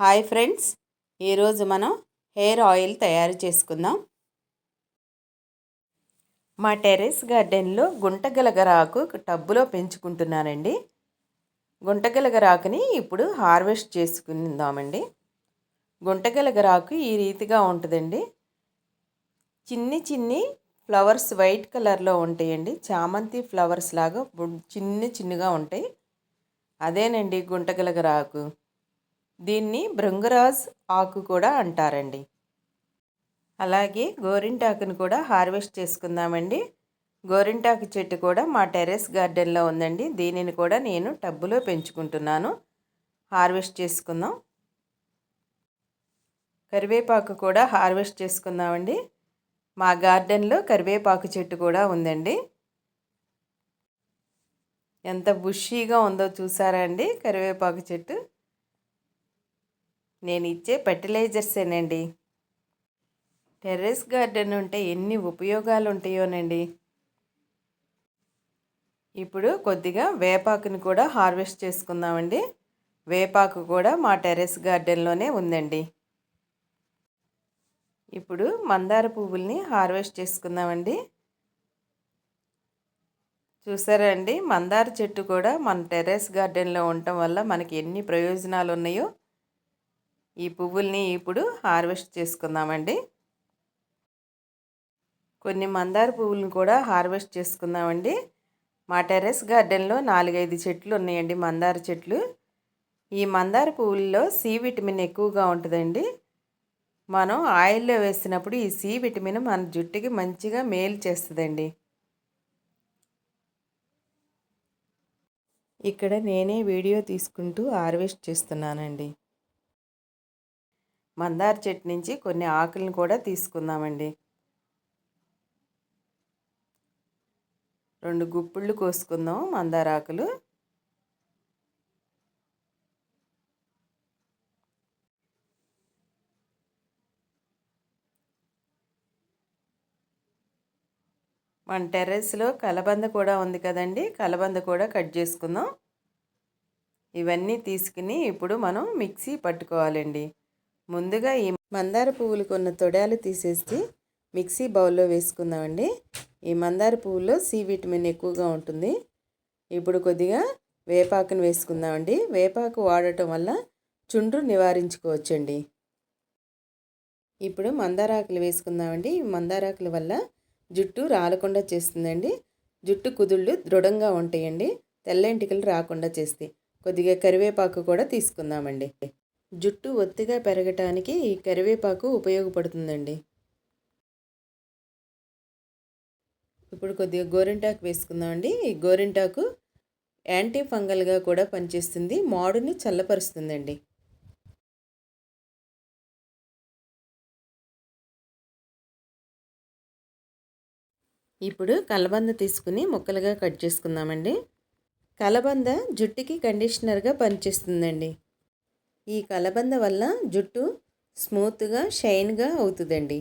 Hi friends ఈరోజు మనం hair oil తయారు చేసుకుందాం. మా టెర్రస్ గార్డెన్లో గుంటగలగరాకు టబ్బులో పెంచుకుంటున్నానండి. గుంటగలగరాకుని ఇప్పుడు హార్వెస్ట్ చేసుకుందామండి. గుంటగలగరాకు ఈ రీతిగా ఉంటుందండి. చిన్ని చిన్ని ఫ్లవర్స్ వైట్ కలర్లో ఉంటాయండి. చామంతి ఫ్లవర్స్ లాగా చిన్న చిన్నగా ఉంటాయి. అదేనండి గుంటగలగరాకు. దీన్ని భృంగరాజ్ ఆకు కూడా అంటారండి. అలాగే గోరింటాకును కూడా హార్వెస్ట్ చేసుకుందామండి. గోరింటాకు చెట్టు కూడా మా టెర్రస్ గార్డెన్లో ఉందండి. దీనిని కూడా నేను టబ్బులో పెంచుకుంటున్నాను. హార్వెస్ట్ చేసుకుందాం. కరివేపాకు కూడా హార్వెస్ట్ చేసుకుందామండి. మా గార్డెన్లో కరివేపాకు చెట్టు కూడా ఉందండి. ఎంత బుషీగా ఉందో చూసారా అండి కరివేపాకు చెట్టు? నేను ఇచ్చే ఫెర్టిలైజర్సేనండి. టెర్రస్ గార్డెన్ ఉంటే ఎన్ని ఉపయోగాలు ఉంటాయోనండి ఇప్పుడు కొద్దిగా వేపాకుని కూడా హార్వెస్ట్ చేసుకుందామండి. వేపాకు కూడా మా టెర్రస్ గార్డెన్లోనే ఉందండి. ఇప్పుడు మందార పువ్వుల్ని హార్వెస్ట్ చేసుకుందామండి. చూసారా అండి? మందార చెట్టు కూడా మన టెర్రస్ గార్డెన్లో ఉండటం వల్ల మనకి ఎన్ని ప్రయోజనాలు ఉన్నాయో ఈ పువ్వుల్ని ఇప్పుడు హార్వెస్ట్ చేసుకుందామండి. కొన్ని మందార పువ్వులను కూడా హార్వెస్ట్ చేసుకుందామండి. మా టెర్రస్ గార్డెన్లో నాలుగైదు చెట్లు ఉన్నాయండి మందార చెట్లు. ఈ మందార పువ్వుల్లో సి విటమిన్ ఎక్కువగా ఉంటుందండి. మనం ఆయిల్లో వేసినప్పుడు ఈ సి విటమిన్ మన జుట్టుకి మంచిగా మేలు చేస్తుందండి. ఇక్కడ నేనే వీడియో తీసుకుంటూ హార్వెస్ట్ చేస్తున్నానండి. మందార చెట్టు నుంచి కొన్ని ఆకులను కూడా తీసుకుందామండి. రెండు గుప్పిళ్ళు కోసుకుందాం మందార ఆకులు. మన టెర్రస్లో కలబంద కూడా ఉంది కదండి కలబంద కూడా కట్ చేసుకుందాం. ఇవన్నీ తీసుకుని ఇప్పుడు మనం మిక్సీ పట్టుకోవాలండి. ముందుగా ఈ మందార పువ్వులు కొన్న తొడాలు తీసేసి మిక్సీ బౌల్లో వేసుకుందామండి. ఈ మందార పువ్వులో సి విటమిన్ ఎక్కువగా ఉంటుంది. ఇప్పుడు కొద్దిగా వేపాకును వేసుకుందామండి. వేపాకు వాడటం వల్ల చుండ్రు నివారించుకోవచ్చండి. ఇప్పుడు మందారాకులు వేసుకుందామండి. ఈ మందారాకుల వల్ల జుట్టు రాలకుండా చేస్తుందండి. జుట్టు కుదుళ్ళు దృఢంగా ఉంటాయండి. తెల్లంటికలు రాకుండా చేస్తాయి. కొద్దిగా కరివేపాకు కూడా తీసుకుందామండి. జుట్టు ఒత్తిగా పెరగటానికి ఈ కరివేపాకు ఉపయోగపడుతుందండి. ఇప్పుడు కొద్దిగా గోరింటాకు వేసుకుందామండి. ఈ గోరింటాకు యాంటీ ఫంగల్గా కూడా పనిచేస్తుంది. మాడుని చల్లపరుస్తుందండి. ఇప్పుడు కలబంద తీసుకుని ముక్కలుగా కట్ చేసుకుందామండి. కలబంద జుట్టుకి కండిషనర్గా పనిచేస్తుందండి. ఈ కలబంద వల్ల జుట్టు స్మూత్గా షైన్గా అవుతుందండి.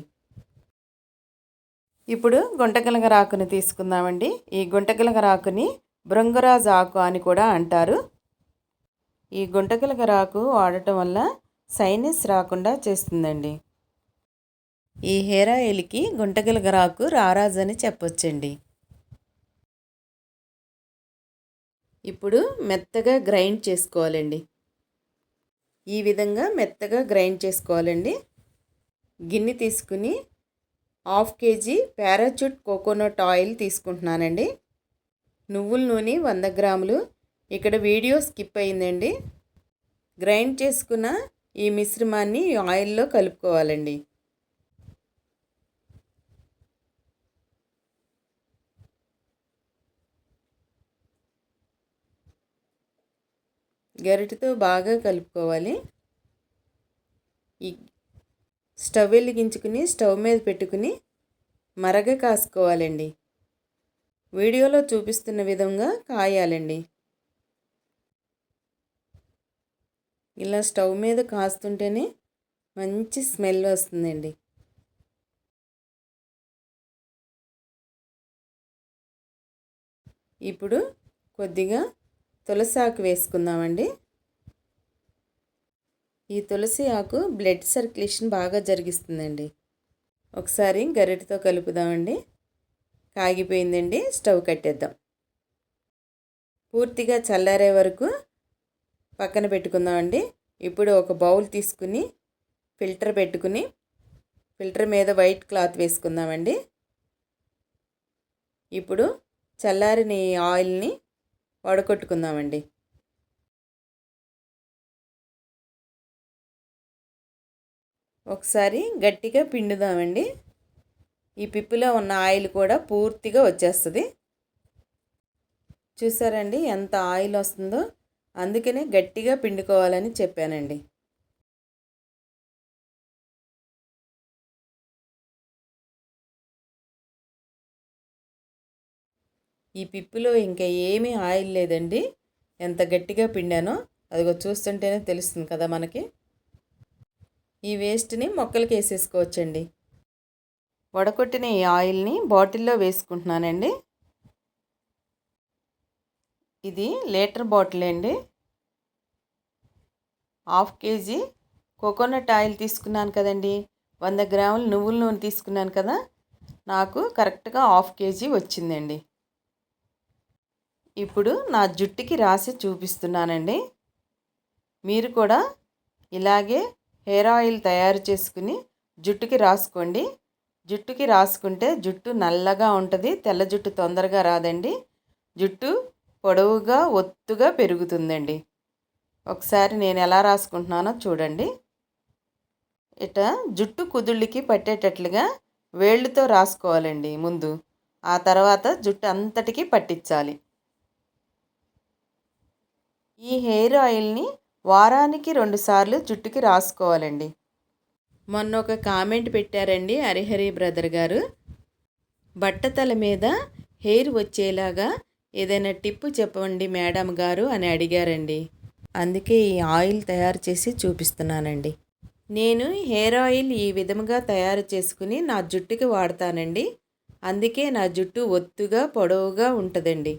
ఇప్పుడు గుంటకలగ రాకుని తీసుకుందామండి. ఈ గుంటకలగ రాకుని భృంగరాజు ఆకు అని కూడా అంటారు. ఈ గుంటకలగ రాకు వాడటం వల్ల సైనస్ రాకుండా చేస్తుందండి. ఈ హెయిర్ ఆయిల్కి గుంటకలగ రాకు రారాజు అని చెప్పొచ్చండి. ఇప్పుడు మెత్తగా గ్రైండ్ చేసుకోవాలండి. ఈ విధంగా మెత్తగా గ్రైండ్ చేసుకోవాలండి. గిన్నె తీసుకుని half KG Parachute coconut oil తీసుకుంటున్నానండి. నువ్వుల నూనె వంద గ్రాములు. ఇక్కడ వీడియో స్కిప్ అయిందండి. గ్రైండ్ చేసుకున్న ఈ మిశ్రమాన్ని ఆయిల్లో కలుపుకోవాలండి. గరిటతో బాగా కలుపుకోవాలి. ఈ స్టవ్ వెలిగించుకుని స్టవ్ మీద పెట్టుకుని మరగ కాసుకోవాలండి. వీడియోలో చూపిస్తున్న విధంగా కాయాలండి. ఇలా స్టవ్ మీద కాస్తుంటేనే మంచి స్మెల్ వస్తుందండి. ఇప్పుడు కొద్దిగా తులసి ఆకు వేసుకుందామండి. ఈ తులసి ఆకు బ్లడ్ సర్క్యులేషన్ బాగా జరిగిస్తుందండి. ఒకసారి గరిటతో కలుపుదామండి. కాగిపోయిందండి. స్టవ్ కట్టేద్దాం. పూర్తిగా చల్లారే వరకు పక్కన పెట్టుకుందామండి. ఇప్పుడు ఒక బౌల్ తీసుకుని ఫిల్టర్ పెట్టుకుని ఫిల్టర్ మీద వైట్ క్లాత్ వేసుకుందామండి. ఇప్పుడు చల్లారిన ఆయిల్ని వడకొట్టుకుందామండి ఒకసారి గట్టిగా పిండుదామండి. ఈ పిప్పులో ఉన్న ఆయిల్ కూడా పూర్తిగా వచ్చేస్తుంది. చూసారండి ఎంత ఆయిల్ వస్తుందో? అందుకనే గట్టిగా పిండుకోవాలని చెప్పానండి. ఈ పిప్పులో ఇంకా ఏమీ ఆయిల్ లేదండి. ఎంత గట్టిగా పిండానో అదిగో చూస్తుంటేనే తెలుస్తుంది కదా మనకి. ఈ వేస్ట్ని మొక్కలకి వేసేసుకోవచ్చండి. వడకొట్టిన ఈ ఆయిల్ని బాటిల్లో వేసుకుంటున్నానండి. ఇది లీటర్ బాటిల్ అండి. హాఫ్ కేజీ కోకోనట్ ఆయిల్ తీసుకున్నాను కదండి. వంద గ్రాముల నువ్వుల నూనె తీసుకున్నాను కదా. నాకు కరెక్ట్గా హాఫ్ కేజీ వచ్చిందండి. ఇప్పుడు నా జుట్టుకి రాసి చూపిస్తున్నానండి. మీరు కూడా ఇలాగే హెయిర్ ఆయిల్ తయారు చేసుకుని జుట్టుకి రాసుకోండి. జుట్టుకి రాసుకుంటే జుట్టు నల్లగా ఉంటుంది తెల్ల జుట్టు తొందరగా రాదండి. జుట్టు పొడవుగా ఒత్తుగా పెరుగుతుందండి. ఒకసారి నేను ఎలా రాసుకుంటున్నానో చూడండి. ఇట జుట్టు కుదుళ్ళకి పట్టేటట్లుగా వేళ్ళతో రాసుకోవాలండి ముందు. ఆ తర్వాత జుట్టు అంతటికీ పట్టించాలి. ఈ హెయిర్ ఆయిల్ని వారానికి రెండుసార్లు జుట్టుకి రాసుకోవాలండి. మొన్న ఒక కామెంట్ పెట్టారండి హరిహరి బ్రదర్ గారు. బట్టతల మీద హెయిర్ వచ్చేలాగా ఏదైనా టిప్పు చెప్పండి మేడం గారు అని అడిగారండి. అందుకే ఈ ఆయిల్ తయారు చేసి చూపిస్తున్నానండి. నేను హెయిర్ ఆయిల్ ఈ విధముగా తయారు చేసుకుని నా జుట్టుకి వాడతానండి. అందుకే నా జుట్టు ఒత్తుగా పొడవుగా ఉంటుందండి.